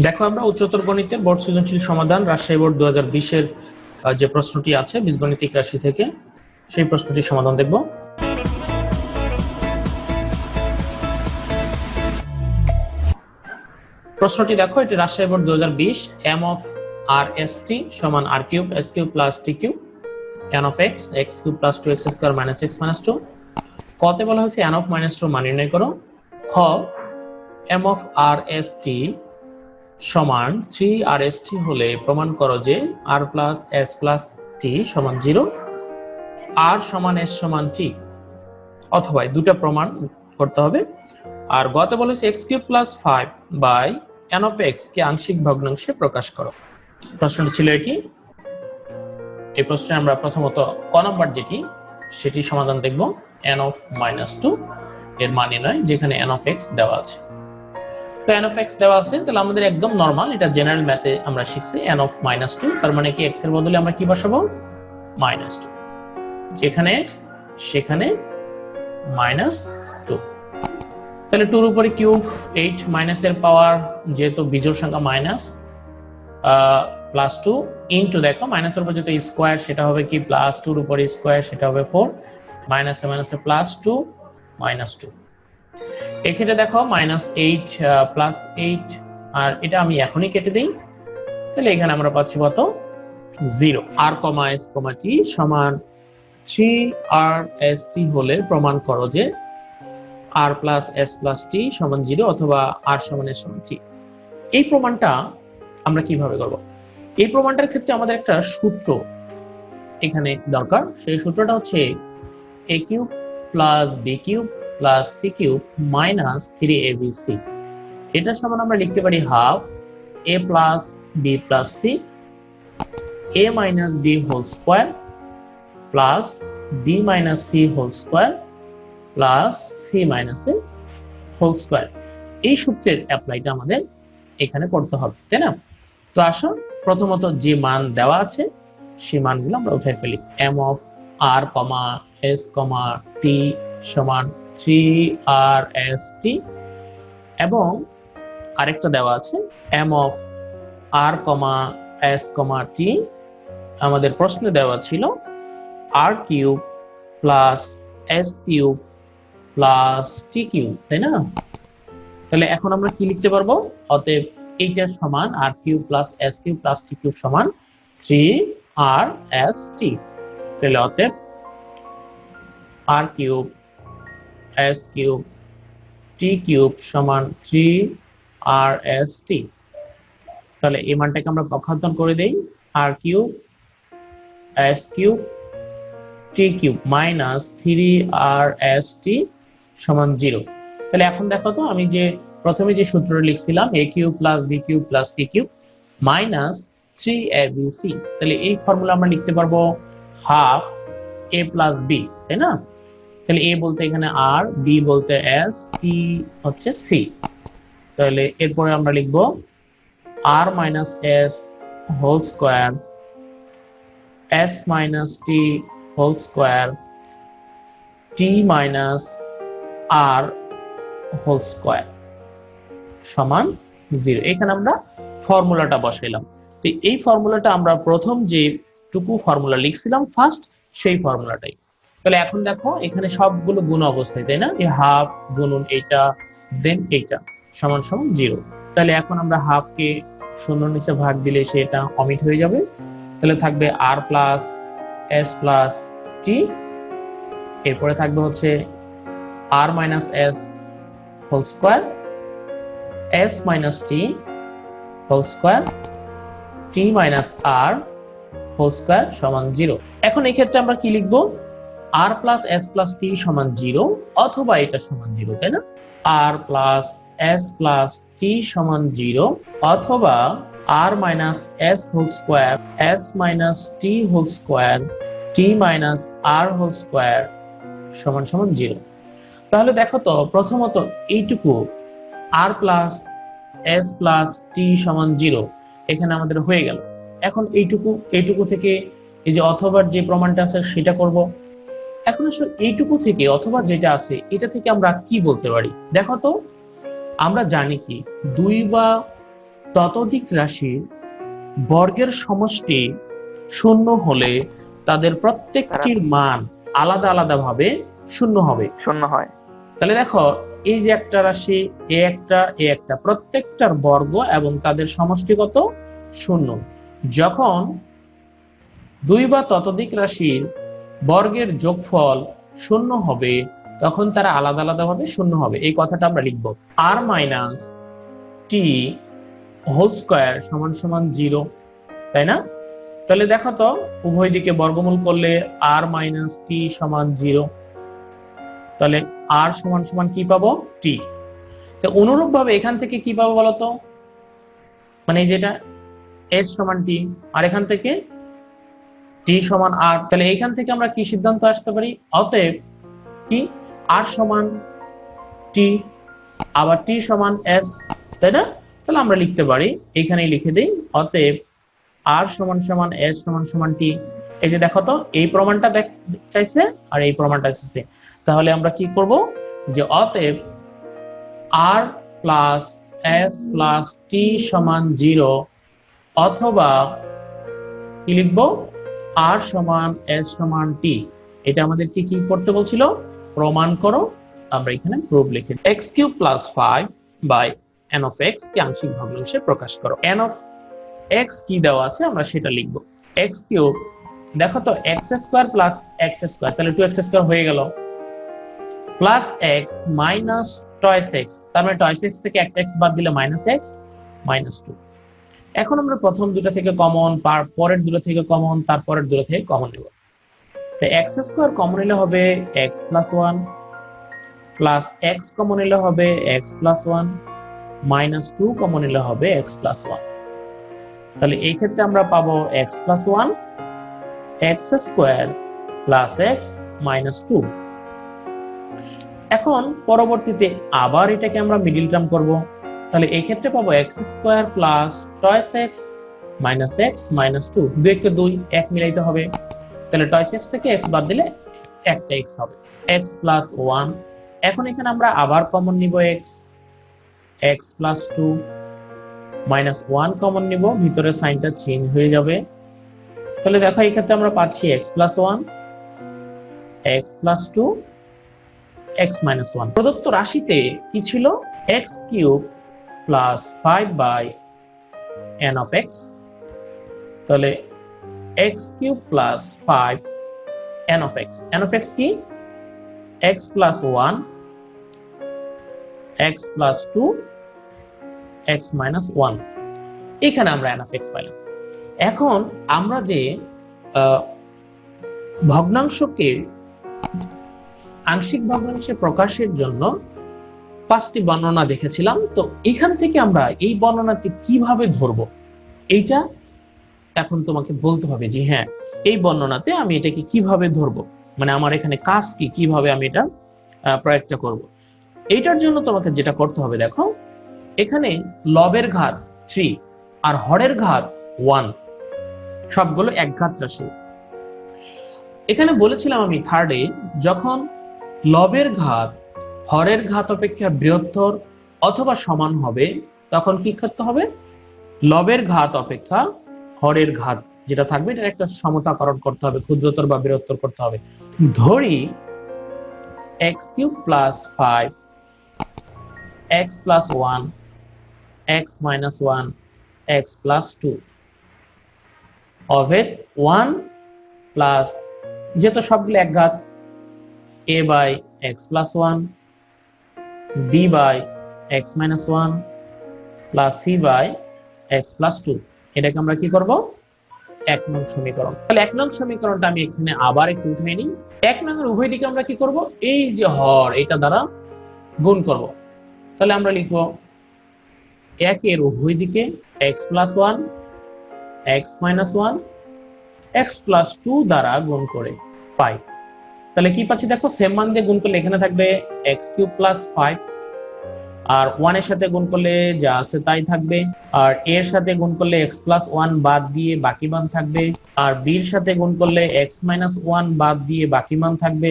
দেখো আমরা উচ্চতর গণিতের বোর্ড সৃজনশীল সমাধান রাজশাহী বোর্ড দু হাজার বিশের যে প্রশ্নটি আছে বীজগণিতিক রাশি থেকে, সেই প্রশ্নটির সমাধান দেখব। প্রশ্নটি দেখো, এটি রাজশাহী বোর্ড দু হাজার বিশ M of R S T সমান R cube S cube plus T cube N of X X cube plus two X square minus X minus two কতে বলা হয়েছে এন অফ মাইনাস টু মান নির্ণয় করো। খ M of R S T সমান three R S T হলে প্রমাণ করো যে R plus S plus T সমান জিরো আর সমান এস সমান টি অথবা দুটা প্রমাণ করতে হবে। আর গত বলেছে X cube plus five by N of X কে আংশিক ভগ্নাংশে প্রকাশ করো। প্রশ্নটি ছিল এটি এই প্রশ্নে আমরা প্রথমত ক নম্বর যেটি, সেটি সমাধান দেখব। এন অফ মাইনাস টু এর মানে নয় যেখানে এন অফ এক্স দেওয়া আছে। তো এন অফ এক্স দেওয়া আছে, তাহলে আমাদের একদম নর্মাল এটা জেনারেল ম্যাথে আমরা শিখছি এন অফ মাইনাস টু তার মানে কি এক্সের বদলে আমরা কি বসাবো? মাইনাস টু যেখানে এক্স সেখানে মাইনাস টু তাহলে টুর উপরে কিউব এইট মাইনাসের পাওয়ার যেহেতু বিজোর সংখ্যা মাইনাস প্লাস টু ইন্টু দেখো মাইনাসের উপর যেহেতু স্কোয়ার সেটা হবে কি? প্লাস টুর উপর স্কোয়ার সেটা হবে ফোর মাইনাসে মাইনাসে প্লাস টু মাইনাস টু এক্ষেত্রে দেখো মাইনাস এইট প্লাস এইট আর এটা আমি এখনই কেটে দিই। তাহলে এখানে আমরা পাচ্ছি কত? জিরো আর কমা এস কমা টি সমান থ্রি আর এস টি হলে প্রমাণ করো যে R plus S plus T সমান জিরো অথবা আর সমান এস সমান টি এই প্রমাণটা আমরা কীভাবে করব? এই প্রমাণটার ক্ষেত্রে আমাদের একটা সূত্র এখানে দরকার। সেই সূত্রটা হচ্ছে A cube plus B cube plus C cube minus three A B C এটা সমান আমরা লিখতে পারি half A plus B plus C A minus B whole square plus B minus C whole square plus C minus A whole square এই সূত্রের অ্যাপ্লাইটা আমাদের এখানে করতে হবে, তাই না? তো আসো প্রথমত যে মান দেওয়া আছে, সেই মানগুলো আমরা উঠাই ফেলি। M of R comma S comma T সমান থ্রি আর এস টি এবং আরেকটা দেওয়া আছে M of R comma S comma T আমাদের প্রশ্নে দেওয়া ছিল R cube plus S cube plus T cube তাই না? তাহলে এখন আমরা কি লিখতে পারব? অতএব এইটার সমান R cube plus S cube plus T cube সমান থ্রি আর এস টি তাহলে অতএব R cube S cube T cube সমান থ্রি আর এস টি তাহলে এই মানটাকে আমরা পক্ষান্তর করে দেই R cube S cube T cube minus three R S T সমান জিরো তাহলে এখন দেখো তো আমি যে প্রথমে যে সূত্রটা লিখছিলাম A cube plus B cube plus C cube minus three A B C তাহলে এই ফর্মুলা আমরা লিখতে পারব হাফ এ প্লাস বি তাই না? তাহলে এ বলতে এখানে আর, বি বলতে এস, টি হচ্ছে সি। তাহলে এরপরে আমরা লিখব R minus S whole square, S minus T whole square, T minus R whole square সমান জিরো। এখানে আমরা ফর্মুলাটা বসাইলাম। তো এই ফর্মুলাটা আমরা প্রথম যে টুকু ফর্মুলা লিখছিলাম, ফার্স্ট সেই ফর্মুলাটাই। তাহলে এখন দেখো, এখানে সবগুলো গুণ অবস্থায়, তাই না? হাফ গুণন এইটা দেন এইটা, সমান সমান জিরো তাহলে এখন আমরা হাফকে শূন্য নিচে ভাগ দিলে সেটা অমিট হয়ে যাবে। তাহলে থাকবে R plus S plus T এরপরে থাকবে হচ্ছে R minus S whole square S minus T whole square T minus R whole square সমান জিরো এখন এই ক্ষেত্রে আমরা কি লিখব? R plus S plus T সমান জিরো অথবা এটা সমান জিরো তাই না? R plus S plus T সমান জিরো অথবা R minus S whole square S minus T whole square T minus R whole square সমান সমান জিরো তাহলে দেখো তো, প্রথমত এইটুকু R plus S plus T সমান জিরো এখানে আমাদের হয়ে গেল। এখন এইটুকু এইটুকু থেকে এই যে অথবার যে প্রমাণটা আছে সেটা করব। এখন আসলে এইটুকু থেকে অথবা যেটা আছে এটা থেকে আমরা কি বলতে পারি? দেখো তো আমরা জানি কি দুই বা ততোধিক রাশির বর্গের সমষ্টি শূন্য হলে তাদের প্রত্যেকটির মান আলাদা আলাদা ভাবে শূন্য হবে। শূন্য হয়। তাহলে দেখো এই যে একটা রাশি এ একটা এ একটা প্রত্যেকটার বর্গ এবং তাদের সমষ্টিগত শূন্য। যখন দুই বা ততোধিক রাশির বর্গের যোগফল শূন্য হবে, তখন তারা আলাদা আলাদা ভাবে শূন্য হবে। এই কথাটা আমরা লিখব। R minus T whole square সমান সমান জিরো তাই না? তাহলে দেখো তো, উভয় দিকে বর্গমূল করলে আর মাইনাস টি সমান জিরো তাহলে আর সমান সমান কি পাবো? টি তো অনুরূপ ভাবে এখান থেকে কি পাবো বলতো মানে যেটা এস সমান টি আর এখান থেকে টি সমান আর তাহলে এখান থেকে আমরা কি সিদ্ধান্ত আসতে পারি? অতএব কি? আর সমান টি আবার টি সমান এস তাই না? তাহলে আমরা লিখতে পারি, এখানেই লিখে দিই, অতএব আর সমান সমান এস সমান সমান টি এই যে দেখো তো, এই প্রমাণটা দেখ, চাইছে আর এই প্রমাণটা এসেছে। তাহলে আমরা কি করব? যে অতএব R plus S plus T সমান জিরো অথবা কি লিখব? আর সমান এস সমান টি, এটা আমাদেরকে কি করতে বলছিল? প্রমাণ করো, আমরা এখানে প্রুফ লিখে X cube plus five by N of X কে আংশিক ভগ্নাংশে প্রকাশ করো। এন অফ এক্স কি দেওয়া আছে আমরা সেটা লিখব। এক্স কিউব, দেখো তো X square plus X square তাহলে টু এক্স স্কোয়ার হয়ে গেল। Plus X minus twice X তার মানে টয়েস এক্স থেকে একটা এক্স বাদ দিলে মাইনাস এক্স মাইনাস টু এখন আমরা প্রথম দুটো থেকে কমন পরের দুটো থেকে কমন তারপরের দুটো থেকে কমন নেব। তো এক্স স্কোয়ার কমন নিলে হবে X plus one plus X common নিলে হবে X plus one minus two common নিলে হবে এক্স প্লাস ওয়ান তাহলে এই ক্ষেত্রে আমরা পাবো X plus one X square plus X minus two এখন পরবর্তীতে আবার এটাকে আমরা মিডিল টার্ম করব। তাহলে এই ক্ষেত্রে পাবো X square plus twice X minus X minus two দুই একটা দুই, এক মিলাইতে হবে। তাহলে টয়েস এক্স থেকে এক্স বাদ দিলে একটা এক্স হবে। এক্স প্লাস ওয়ান এখন এখানে আমরা আবার কমন নিব X X plus two minus one common নিব। ভিতরে সাইনটা চেঞ্জ হয়ে যাবে। তাহলে দেখো এই ক্ষেত্রে আমরা পাচ্ছি x plus one x plus two x minus one প্রদত্ত রাশিতে কি ছিল? X cube plus five by n of x তাহলে x cube plus five n of x n of x কি? X plus one x plus two x minus one এখানে আমরা N of x পাইলাম। এখন আমরা যে ভগ্নাংশকে, আংশিক ভগ্নাংশে প্রকাশের জন্য পাঁচটি বর্ণনা দেখেছিলাম, তো এখান থেকে আমরা এই বর্ণনাটি কীভাবে ধরব? এইটা এখন তোমাকে বলতে হবে যে হ্যাঁ এই বর্ণনাতে আমি এটাকে কীভাবে ধরব? মানে আমার এখানে কাজ কি? কীভাবে আমি এটা প্রয়োগটা করব? এইটার জন্য তোমাকে যেটা করতে হবে দেখো, এখানে লবের ঘাত থ্রি আর হরের ঘাত ওয়ান সবগুলো এক ঘাত রাশি। এখানে বলেছিলাম আমি থার্ডে যখন লবের ঘাত হরের ঘাত অপেক্ষা বৃহত্তর অথবা সমান হবে, তখন কি করতে হবে? লবের ঘাত অপেক্ষা হরের ঘাত যেটা থাকবে এটা একটা সমতাকরণ করতে হবে, ক্ষুদ্রতর বা বৃহত্তর করতে হবে। ধরি x cube plus five x plus one x minus one x plus two. অভেদ ওয়ান প্লাস, যেহেতু সবগুলো এক ঘাত A by x plus one B by x minus one plus C by x plus two এটাকে আমরা কি করব? এক নং সমীকরণ। তাহলে এক নং সমীকরণটা আমি এখানে আবার একটু উঠে নিই। এক নং এর উভয় দিকে আমরা কি করব? এই যে হর, এটা দ্বারা গুণ করব। তাহলে আমরা লিখব এক এর উভয় দিকে x plus one x minus one x plus two দ্বারা গুণ করে পাই। তাহলে কি পাচ্ছি? দেখো সেম মান দিয়ে গুণ করলে এখানে থাকবে এক্স কিউব প্লাস ফাইভ আর ওয়ানের সাথে গুণ করলে যা আছে তাই থাকবে, আর এর সাথে গুণ করলে এক্স প্লাস ওয়ান বাদ দিয়ে বাকি মান থাকবে, আর বির সাথে গুণ করলে এক্স মাইনাস ওয়ান বাদ দিয়ে বাকি মান থাকবে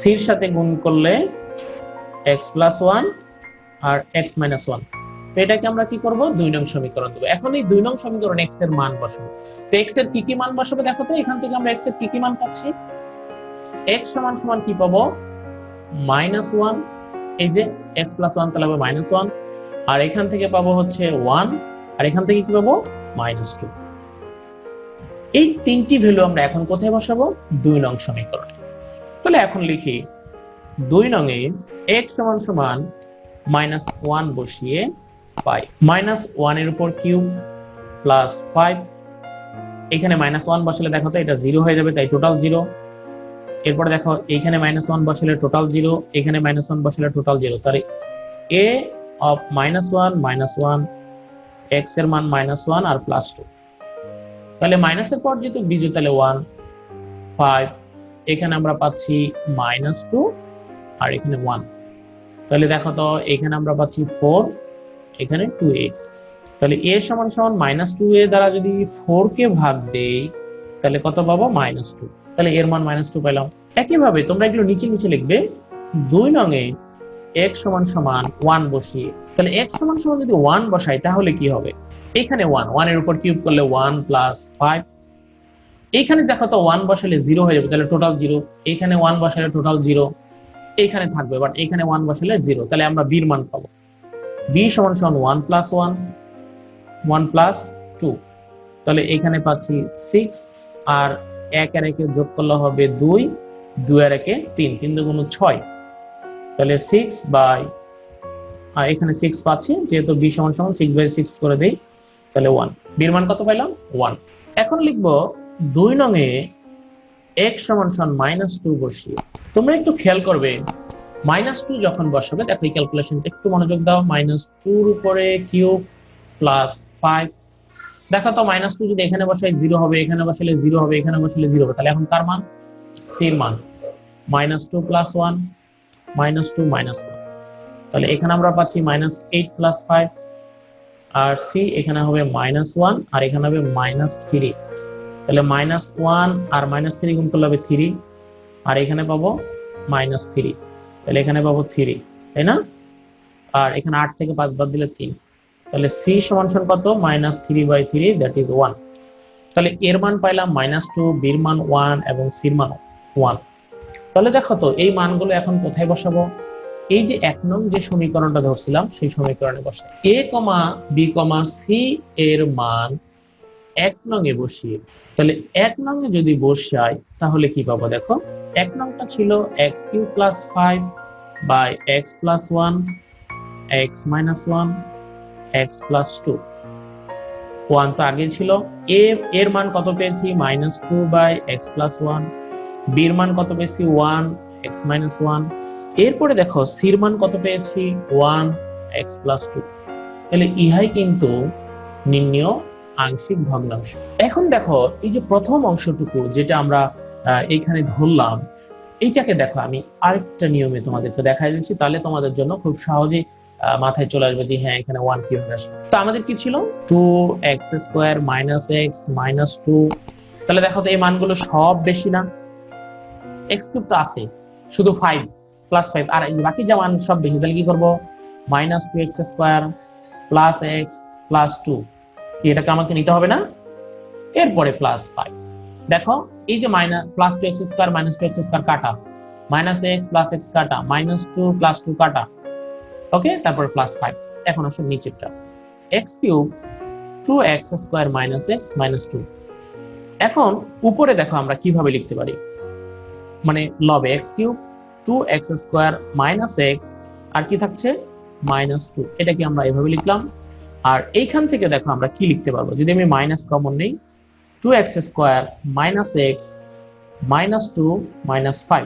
সির সাথে গুণ করলে এক্স প্লাস ওয়ান আর এক্স মাইনাস ওয়ান এটাকে আমরা কি করব? দুই নং সমীকরণ দেবো। এখন এই দুই নং সমীকরণ এক্সের মান বসাবো। তো এক্সের কি কি মান বসাবো? দেখো তো, এখান থেকে আমরা এক্সের কি কি মান পাচ্ছি? এক্স সমান সমান কি পাবো? মাইনাস ওয়ান এই যে এক্স প্লাস ওয়ান তাহলে হবে মাইনাস ওয়ান আর এখান থেকে পাবো হচ্ছে ওয়ান আর এখান থেকে কি পাবো? মাইনাস টু এই তিনটি ভ্যালু আমরা এখন কোথায় বসাবো? দুই নং সমীকরণে। তাহলে এখন লিখি, দুই নং এ এক্স সমান সমান মাইনাস ওয়ান বসিয়ে পাই। মাইনাস ওয়ানের উপর কিউব প্লাস ফাইভ এখানে মাইনাস ওয়ান বসালে দেখো তো এটা জিরো হয়ে যাবে, তাই টোটাল জিরো এরপরে দেখো, এইখানে মাইনাস ওয়ান বসালে টোটাল জিরো এখানে মাইনাস ওয়ান বসালে টোটাল জিরো তাহলে A of minus one minus one এক্সের মান মাইনাস ওয়ান আর প্লাস টু তাহলে মাইনাসের পর যেহেতু বিজু তাহলে ওয়ান ফাইভ এখানে আমরা পাচ্ছি মাইনাস টু আর এখানে ওয়ান তাহলে দেখো তো, এখানে আমরা পাচ্ছি ফোর এখানে টু এ তাহলে এ সমান সমান মাইনাস টু এ দ্বারা যদি ফোর কে ভাগ দেই, তাহলে কত পাবো? মাইনাস টু তাহলে এর মান মাইনাস টু পেলাম একইভাবে তোমরা এগুলো নিচে নিচে লিখবে, দুই নঙে এক্স সমান সমান ওয়ান বসিয়ে। তাহলে এক্স সমান সমান যদি ওয়ান বসাই, তাহলে কি হবে? এখানে ওয়ান ওয়ানের উপর কিউব করলে ওয়ান প্লাস ফাইভ এইখানে দেখো তো ওয়ান বসালে জিরো হয়ে যাবে, তাহলে টোটাল জিরো এখানে ওয়ান বসালে টোটাল জিরো এইখানে থাকবে বাট এখানে ওয়ান বসালে জিরো তাহলে আমরা বির মান পাবো। বি সমান সমান one plus one one plus two তাহলে এখানে পাচ্ছি সিক্স আর এক আর একে যোগ করলে হবে দুই দুই আর একে তিন তিন দুগুণ ছয়। তাহলে সিক্স বাই এখানে সিক্স পাচ্ছি, যেহেতু বি সমান সমান সিক্স বাই সিক্স করে দেই, তাহলে ওয়ান বির মান কত পাইলাম? ওয়ান এখন লিখব, দুই নঙে এক্স সমান সমান মাইনাস টু বসিয়ে। তোমরা একটু খেয়াল করবে মাইনাস টু যখন বসাবে, দেখো এই ক্যালকুলেশনটা একটু মনোযোগ দাও মাইনাস টুর উপরে কিউব প্লাস ফাইভ দেখো তো মাইনাস টু যদি এখানে বসাই জিরো হবে, এখানে বসালে জিরো হবে, এখানে বসালে জিরো হবে, তাহলে এখন কার মান সির মান। Minus two plus one minus two minus one তাহলে এখানে আমরা পাচ্ছি মাইনাস এইট প্লাস ফাইভ আর সি এখানে হবে মাইনাস ওয়ান আর এখানে হবে মাইনাস থ্রি তাহলে মাইনাস ওয়ান আর মাইনাস থ্রি গুণ করলে হবে থ্রি আর এখানে পাবো মাইনাস থ্রি তাহলে এখানে পাবো থ্রি তাই না? আর এখানে আট থেকে পাঁচ বাদ দিলে তিন। তাহলে সি সমান সমান কত? Minus three by three that is one তাহলে এর মান পাইলাম মাইনাস টু বির মান ওয়ান এবং সির মান ওয়ান তাহলে দেখো তো, এই মানগুলো এখন কোথায় বসাবো? এই যে এক নং যে সমীকরণটা ধরছিলাম, সেই সমীকরণে বসাই। এ কমা বি কমা সি এর মান এক নং এ বসিয়ে, তাহলে এক নং এ যদি বসাই, তাহলে কি পাবো দেখো? এক নংটা ছিল x cube plus five by x plus one x minus one x plus two one তো আগে ছিল এ এর মান কত পেয়েছি? Minus two by x plus one বির মান কত পেয়েছি? ওয়ান এক্স মাইনাস ওয়ান এরপরে দেখো সির মান কত পেয়েছি? ওয়ান এক্স প্লাস টু তাহলে ইহাই কিন্তু নির্ণয় আংশিক ভগ্নাংশ। এখন দেখো, এই যে প্রথম অংশটুকু যেটা আমরা এইখানে ধরলাম, এইটাকে দেখো, আমি আরেকটা নিয়মে তোমাদেরকে দেখাই দিচ্ছি, তাহলে তোমাদের জন্য খুব সহজেই মাথায় চলে আসবে যে হ্যাঁ এখানে ওয়ান কীভাবে আসবে তো আমাদের কি ছিল? Two x square minus x minus two তাহলে দেখো তো, এই মানগুলো সব বেশি না? এক্স কিউব তো আছে, শুধু ফাইভ প্লাস ফাইভ আর এই বাকি যা মান সব বেশি, তাহলে কি করব? Minus two x square plus x plus two কি এটাকে আমাকে নিতে হবে না? এরপরে প্লাস ফাইভ দেখো, এই যে minus plus two x square minus two x square কাটা। মাইনাস এক্স প্লাস এক্স কাটা মাইনাস টু প্লাস টু কাটা। ওকে তারপরে প্লাস ফাইভ এখন আসুন নিচেরটা। X cube two x square minus x minus two এখন উপরে দেখো আমরা কীভাবে লিখতে পারি। মানে লবে x cube two x square minus x আর কি থাকছে? মাইনাস টু এটা কি আমরা এভাবে লিখলাম। আর এইখান থেকে দেখো আমরা কি লিখতে পারব? যদি আমি মাইনাস কমন নেই two x square minus x minus two minus five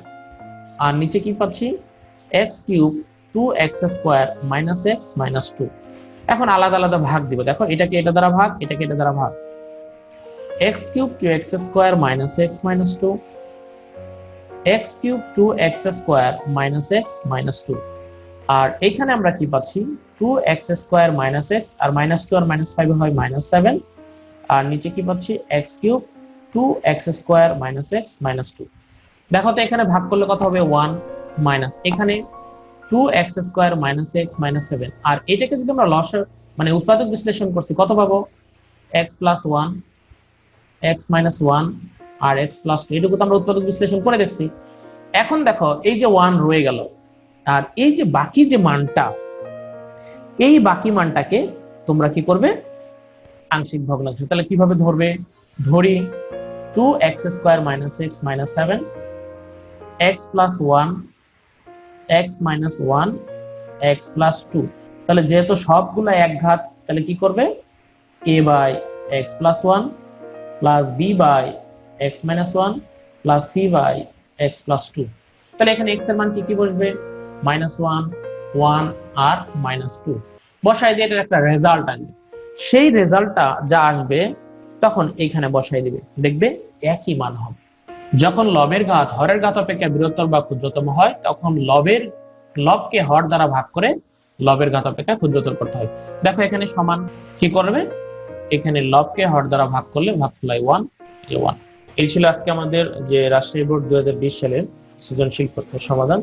আর নিচে কি পাচ্ছি? X cube two x square minus x minus two এখন আলাদা আলাদা ভাগ দিব। দেখো এটাকে এটা দ্বারা ভাগ? এটাকে এটা দ্বারা ভাগ? X cube two x square minus x minus two x cube two x square minus x minus two আর এখানে আমরা কি পাচ্ছি? Two x square minus x আর মাইনাস টু আর মাইনাস ফাইভ হয় মাইনাস সেভেন আর নিচে কি পাচ্ছি? X cube two x square minus x minus two দেখো তো এখানে ভাগ করলে কত হবে? ওয়ান মাইনাস এখানে two x square minus x minus seven আর এটাকে যদি আমরা লস মানে উৎপাদক বিশ্লেষণ করছি, কত পাবো? X plus one x minus one আর এক্স প্লাস টু এটুকু তো আমরা উৎপাদক বিশ্লেষণ করে দেখছি। এখন দেখো, এই যে ওয়ান রয়ে গেল, আর এই যে বাকি যে মানটা, এই বাকি মানটাকে তোমরা কি করবে? আংশিক ভগ্নাংশ। তাহলে কীভাবে ধরবে? ধরি two x square minus x minus seven x plus one x minus one x plus two তাহলে যেহেতু সবগুলো এক ঘাত তাহলে কি করবে? A by x plus one plus B by x minus one plus C by x plus two তাহলে এখানে এক্সের মান কি কি বসবে? মাইনাস ওয়ান ওয়ান আর মাইনাস টু বসাই দিয়ে এটার একটা রেজাল্ট আনবে। সেই রেজাল্টটা যা আসবে, তখন এইখানে বসাই দিবে। দেখবে একই মান হবে। যখন লবের ঘাত হরের ঘাত অপেক্ষা বৃহত্তর বা ক্ষুদ্রতম হয়, তখন লবের, লবকে হর দ্বারা ভাগ করে লবের ঘাত অপেক্ষা ক্ষুদ্রতর করতে হয়। দেখো এখানে সমান কি করবে? এখানে লবকে হর দ্বারা ভাগ করলে ভাগ ফলাই ওয়ান এ ওয়ান এই ছিল আজকে আমাদের যে রাজশাহী বোর্ড দুই হাজার বিশ সালের সৃজনশীল প্রশ্নের সমাধান।